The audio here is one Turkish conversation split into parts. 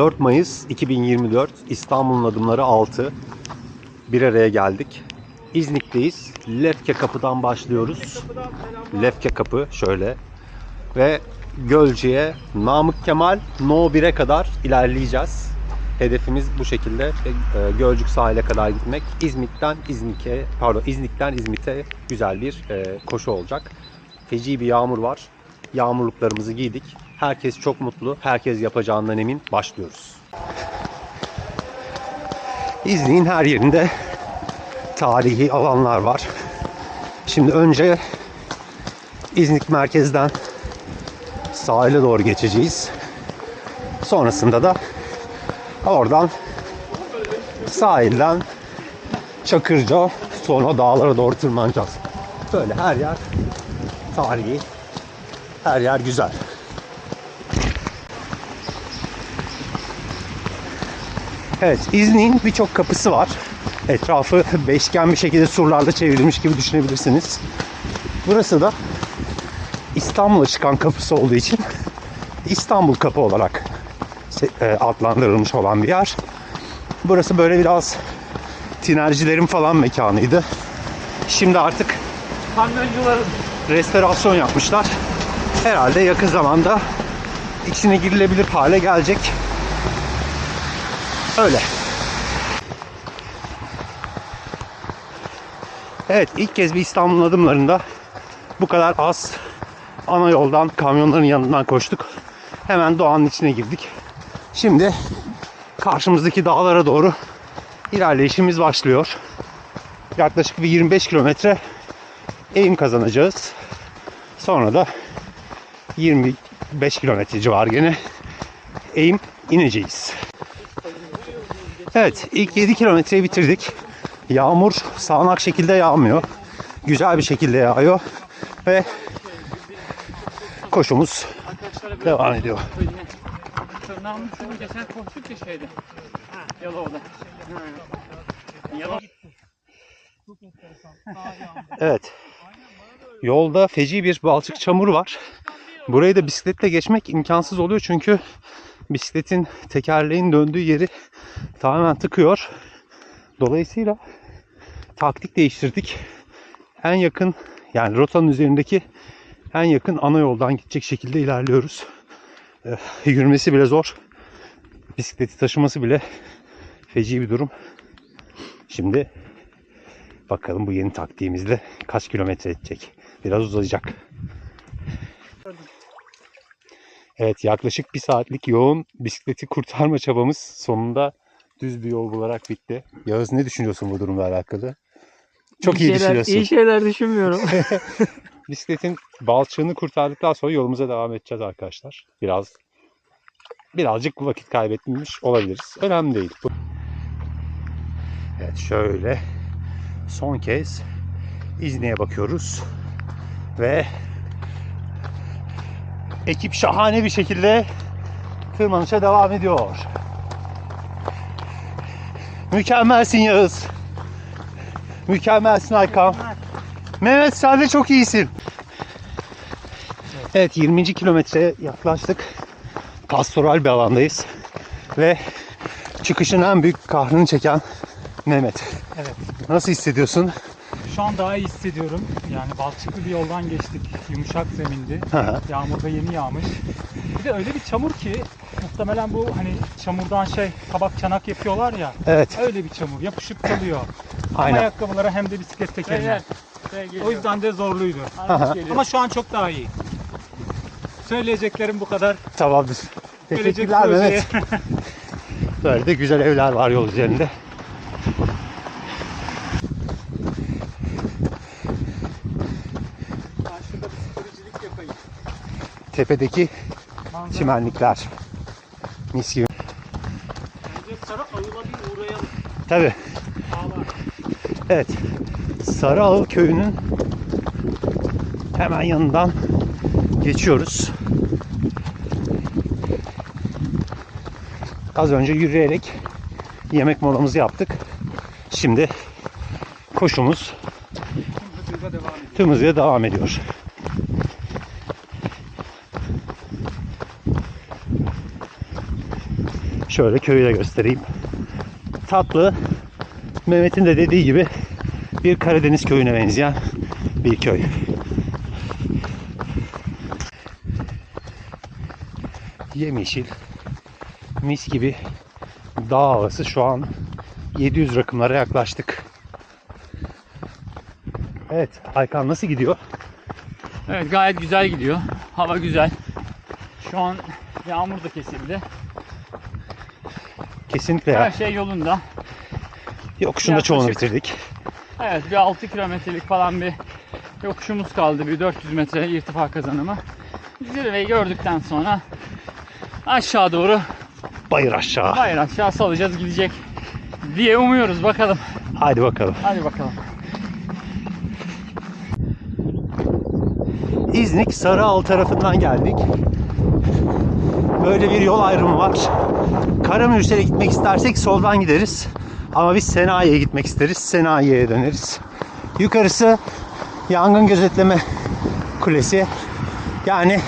4 Mayıs 2024 İstanbul'un adımları 6. Bir araya geldik. İznik'teyiz. Lefke Kapı'dan başlıyoruz. Lefke Kapı şöyle. Ve Gölcük'e Namık Kemal No 1'e kadar ilerleyeceğiz. Hedefimiz bu şekilde e, Gölcük sahile kadar gitmek. İzmit'ten İznik'e, pardon İznik'ten İzmit'e güzel bir e, koşu olacak. Feci bir yağmur var. Yağmurluklarımızı giydik. Herkes çok mutlu. Herkes yapacağından emin. Başlıyoruz. İznik'in her yerinde tarihi alanlar var. Şimdi önce İznik merkezden sahile doğru geçeceğiz. Sonrasında da oradan sahilden Çakırca sonra dağlara doğru tırmanacağız. Böyle her yer tarihi, her yer güzel. Evet, İznik'in birçok kapısı var. Etrafı beşgen bir şekilde surlarla çevrilmiş gibi düşünebilirsiniz. Burası da İstanbul'a çıkan kapısı olduğu için İstanbul Kapı olarak e, adlandırılmış olan bir yer. Burası böyle biraz tinercilerin falan mekanıydı. Şimdi artık kamyoncuların restorasyon yapmışlar. Herhalde yakın zamanda içine girilebilir hale gelecek. Öyle. Evet ilk kez bir İstanbul'un adımlarında bu kadar az ana yoldan kamyonların yanından koştuk. Hemen doğanın içine girdik. Şimdi karşımızdaki dağlara doğru ilerleyişimiz başlıyor. Yaklaşık bir 25 kilometre eğim kazanacağız. Sonra da 25 kilometre civarı gene eğim ineceğiz. Evet ilk 7 kilometreyi bitirdik. Yağmur sağanak şekilde yağmıyor. Güzel bir şekilde yağıyor. Ve koşumuz devam ediyor. Evet. Yolda feci bir balçık çamur var. Burayı da bisikletle geçmek imkansız oluyor çünkü bisikletin tekerleğin döndüğü yeri tamamen tıkıyor. Dolayısıyla taktik değiştirdik. En yakın yani rotanın üzerindeki en yakın ana yoldan gidecek şekilde ilerliyoruz. Eh, Yürümesi bile zor. Bisikleti taşıması bile feci bir durum. Şimdi Bakalım bu yeni taktiğimizle kaç kilometre edecek. Biraz uzayacak. Evet yaklaşık bir saatlik yoğun bisikleti kurtarma çabamız sonunda düz bir yol bularak bitti. Yağız ne düşünüyorsun bu durumla alakalı? Çok iyi, şeyler, düşünüyorsun. İyi şeyler düşünmüyorum. Bisikletin balçığını kurtardıktan sonra yolumuza devam edeceğiz arkadaşlar. Biraz birazcık vakit kaybetmiş olabiliriz. Önemli değil. Evet şöyle son kez İzni'ye bakıyoruz. Ve ekip şahane bir şekilde tırmanışa devam ediyor. Mükemmelsin Yağız. Mükemmelsin Aykan. Mehmet sen de çok iyisin. Evet 20. kilometreye yaklaştık. Pastoral bir alandayız. Ve çıkışın en büyük kahrını çeken Mehmet. evet. Nasıl hissediyorsun? Şu an daha iyi hissediyorum. Yani balçıklı bir yoldan geçtik. Yumuşak zemindi. Yağmur da yeni yağmış. Bir de öyle bir çamur ki muhtemelen bu hani çamurdan şey kabak çanak yapıyorlar ya. evet. Öyle bir çamur. Yapışıp kalıyor. Hem Aynen. ayakkabılara hem de bisiklet tekerine. O yüzden de zorluydu. Ama şu an çok daha iyi. Söyleyeceklerim bu kadar. Tamamdır. Teşekkürler. Mehmet. Böyle de güzel evler var yol üzerinde. Tepedeki Manzara. çimenlikler. Mis gibi. Bence sarı ağıla bir uğrayalım. Ağlar. Evet. Sarıağıl köyünün hemen yanından geçiyoruz. Az önce yürüyerek yemek molamızı yaptık. Şimdi koşumuz tüm hızıyla devam ediyor. Şöyle köyü de göstereyim. Tatlı. Mehmet'in de dediği gibi bir Karadeniz köyüne benzeyen bir köy. Yemyeşil, mis gibi dağ havası şu an 700 rakımlara yaklaştık. Evet, Aykan nasıl gidiyor? Evet gayet güzel gidiyor. Hava güzel. Şu an yağmur da kesildi. Kesinlikle Her şey yolunda. Yokuşun da çoğunu yaklaşık- bitirdik. Evet bir 6 kilometrelik falan bir yokuşumuz kaldı. Bir 400 metre irtifa kazanımı. Zirveyi gördükten sonra aşağı doğru Bayır aşağı. bayır aşağı salacağız gidecek diye umuyoruz bakalım. Hadi bakalım. Hadi bakalım. İznik Sarıal tarafından geldik. Böyle bir yol ayrımı var. Karamürsel'e gitmek istersek soldan gideriz. Ama biz Senayi'ye gitmek isteriz. Senayi'ye döneriz. Yukarısı yangın gözetleme kulesi. Yani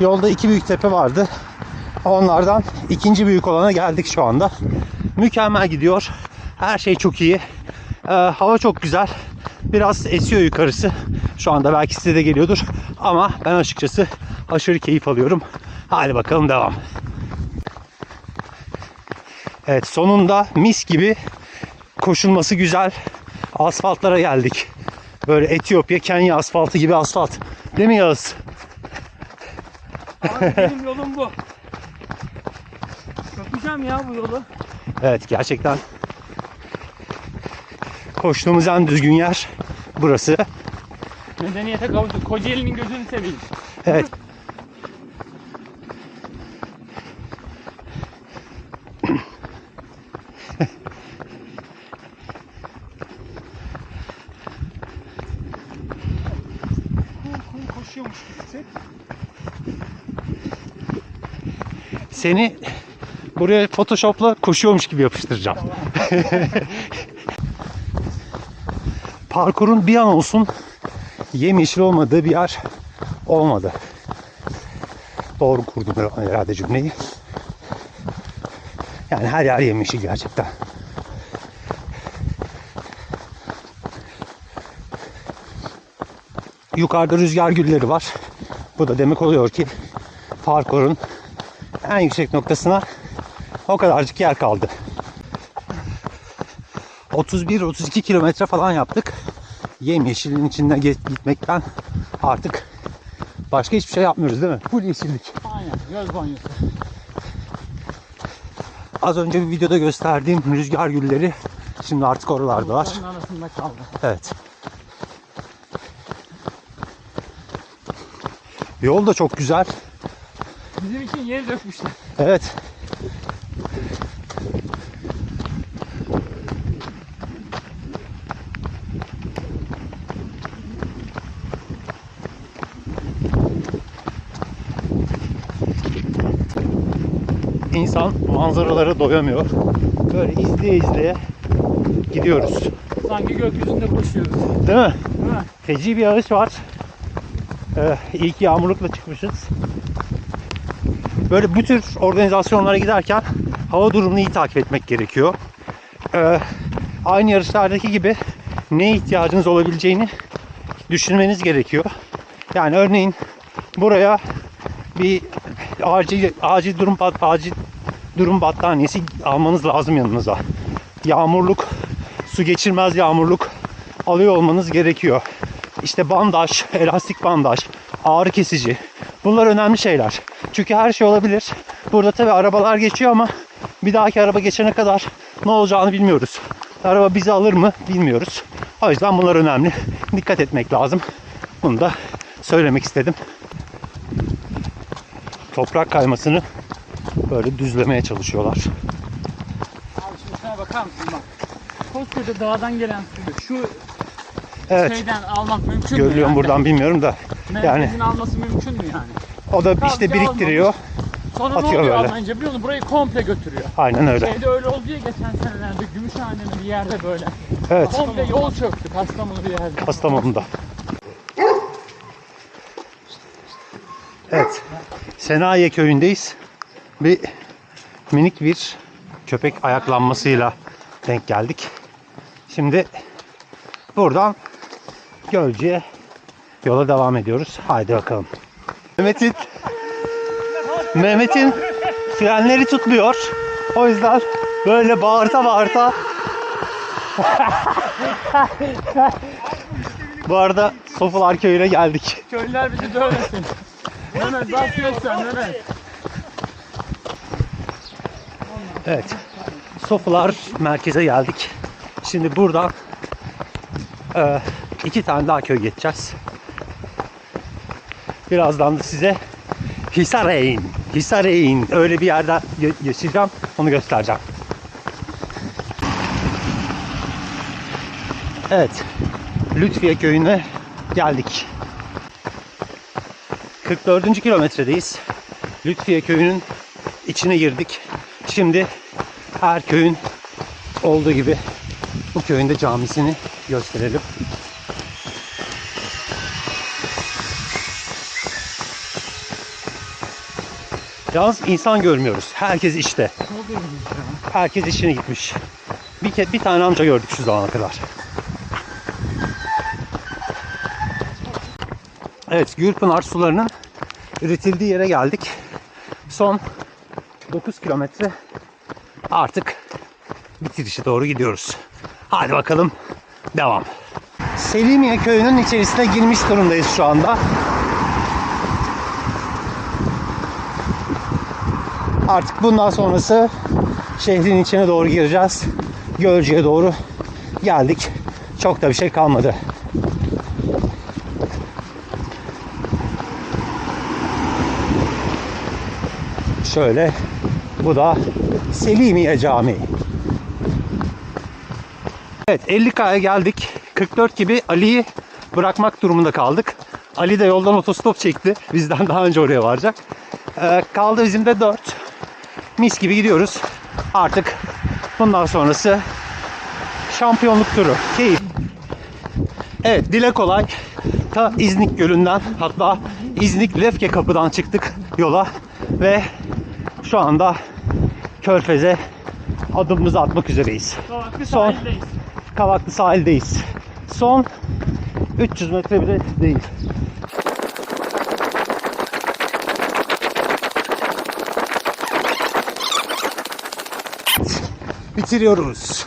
yolda iki büyük tepe vardı. Onlardan ikinci büyük olana geldik şu anda. Mükemmel gidiyor. Her şey çok iyi. Ee, hava çok güzel. Biraz esiyor yukarısı. Şu anda belki size de geliyordur. Ama ben açıkçası aşırı keyif alıyorum. Hadi bakalım devam. Evet sonunda mis gibi koşulması güzel asfaltlara geldik. Böyle Etiyopya, Kenya asfaltı gibi asfalt. Değil mi Yağız? Abi benim yolum bu. Yapacağım ya bu yolu. Evet gerçekten koştuğumuz en düzgün yer burası. Medeniyete kavuştuk. Kocaeli'nin gözünü seveyim. Evet. Seni buraya Photoshop'la koşuyormuş gibi yapıştıracağım. Parkurun bir an olsun yemyeşil olmadığı bir yer olmadı. Doğru kurdum herhalde cümleyi. Yani her yer yemyeşil gerçekten. Yukarıda rüzgar gülleri var. Bu da demek oluyor ki parkurun en yüksek noktasına o kadarcık yer kaldı. 31-32 kilometre falan yaptık. Yemyeşilin içinden ge- gitmekten artık başka hiçbir şey yapmıyoruz değil mi? Full yeşillik. Aynen göz banyosu. Az önce bir videoda gösterdiğim rüzgar gülleri şimdi artık oralardalar. Onların arasında kaldı. Evet. Yol da çok güzel. Bizim için yeri dökmüşler. Evet. İnsan manzaralara doyamıyor. Böyle izleye izleye gidiyoruz. Sanki gökyüzünde koşuyoruz. Değil mi? Değil mi? Feci bir yağış var. Ee, ilk yağmurlukla çıkmışız. Böyle bu tür organizasyonlara giderken hava durumunu iyi takip etmek gerekiyor. Ee, aynı yarışlardaki gibi neye ihtiyacınız olabileceğini düşünmeniz gerekiyor. Yani örneğin buraya bir acil acil durum acil durum battaniyesi almanız lazım yanınıza. Yağmurluk, su geçirmez yağmurluk alıyor olmanız gerekiyor. İşte bandaj, elastik bandaj, ağrı kesici. Bunlar önemli şeyler. Çünkü her şey olabilir. Burada tabi arabalar geçiyor ama bir dahaki araba geçene kadar ne olacağını bilmiyoruz. Araba bizi alır mı bilmiyoruz. O yüzden bunlar önemli. Dikkat etmek lazım. Bunu da söylemek istedim. Toprak kaymasını böyle düzlemeye çalışıyorlar. Abi şimdi şuna bakar mısın bak. Koskoca dağdan gelen suyu şu Evet. şeyden almak mümkün mü? Görülüyor yani? buradan bilmiyorum da. Merkezin alması mümkün mü yani? O da Kaldı işte biriktiriyor. Sonra Atıyor ne oluyor böyle. Almanca biliyor musun? Burayı komple götürüyor. Aynen öyle. Şeyde öyle oldu ya geçen senelerde Gümüşhane'nin bir yerde böyle. Evet. Komple yol çöktü Kastamonu bir yerde. Kastamonu'da. Evet. Senaye köyündeyiz. Bir minik bir köpek ayaklanmasıyla denk geldik. Şimdi buradan Gölcük'e yola devam ediyoruz. Haydi bakalım. Mehmet'in Mehmet'in frenleri tutmuyor. O yüzden böyle bağırta bağırta Bu arada Sofular köyüne geldik. Köylüler bizi dövmesin. Mehmet bas göster Mehmet. Evet. Sofular merkeze geldik. Şimdi buradan e, iki tane daha köy geçeceğiz. Birazdan da size Hisareyn, Hisareyn öyle bir yerde ge- geçeceğim. Onu göstereceğim. Evet. Lütfiye köyüne geldik. 44. kilometredeyiz. Lütfiye köyünün içine girdik. Şimdi her köyün olduğu gibi bu köyün de camisini gösterelim. Yalnız insan görmüyoruz. Herkes işte. Herkes işine gitmiş. Bir, ke- bir tane amca gördük şu zamana kadar. Evet, Gürpınar sularının üretildiği yere geldik. Son 9 kilometre artık bitirişe doğru gidiyoruz. Hadi bakalım devam. Selimiye köyünün içerisine girmiş durumdayız şu anda. Artık bundan sonrası şehrin içine doğru gireceğiz. Gölcük'e doğru geldik. Çok da bir şey kalmadı. Şöyle bu da Selimiye Camii. Evet 50K'ya geldik. 44 gibi Ali'yi bırakmak durumunda kaldık. Ali de yoldan otostop çekti. Bizden daha önce oraya varacak. Ee, kaldı bizim de 4. Mis gibi gidiyoruz. Artık bundan sonrası şampiyonluk turu. Keyif. Evet dile kolay. Ta İznik Gölü'nden hatta İznik Lefke kapıdan çıktık yola ve şu anda Körfez'e adımımızı atmak üzereyiz. Kavaklı Son. sahildeyiz. Kavaklı sahildeyiz. Son 300 metre bile değil. Bitiriyoruz.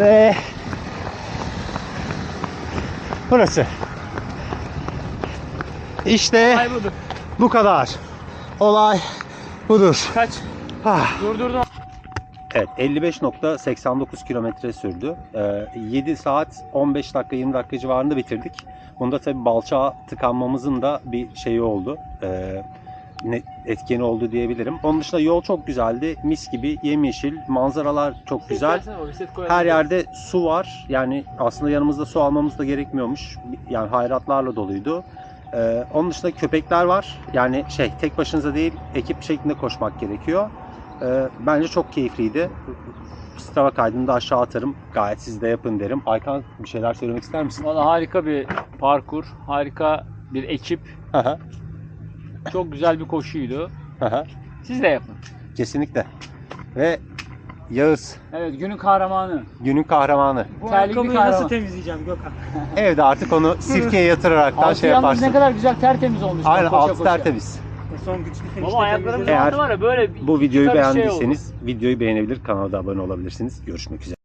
Ve burası. İşte Ay budur. bu kadar. Olay budur. Kaç? Ah. Durdurdum. Evet 55.89 kilometre sürdü. Ee, 7 saat 15 dakika 20 dakika civarında bitirdik. Bunda tabi balçağa tıkanmamızın da bir şeyi oldu. Ee, etkeni oldu diyebilirim. Onun dışında yol çok güzeldi. Mis gibi yemyeşil. Manzaralar çok güzel. Her yerde su var. Yani aslında yanımızda su almamız da gerekmiyormuş. Yani hayratlarla doluydu. Ee, onun dışında köpekler var. Yani şey tek başınıza değil ekip şeklinde koşmak gerekiyor. Ee, bence çok keyifliydi. Strava kaydını da aşağı atarım. Gayet siz de yapın derim. Aykan bir şeyler söylemek ister misin? Valla harika bir parkur, harika bir ekip, çok güzel bir koşuydu. hı. Siz de yapın. Kesinlikle. Ve Yağız Evet günün kahramanı. günün kahramanı. Bu Terlikli ayakkabıyı kahraman. nasıl temizleyeceğim Gökhan? Evde artık onu sirkeye yatıraraktan Altı şey yalnız yaparsın. ne kadar güzel tertemiz olmuş. Aynen koşa altı koşa. tertemiz. Son finişte Baba ayaklarım Eğer yandı var ya böyle bir- Bu videoyu bir şey oldu. beğendiyseniz videoyu beğenebilir, kanala da abone olabilirsiniz. Görüşmek üzere.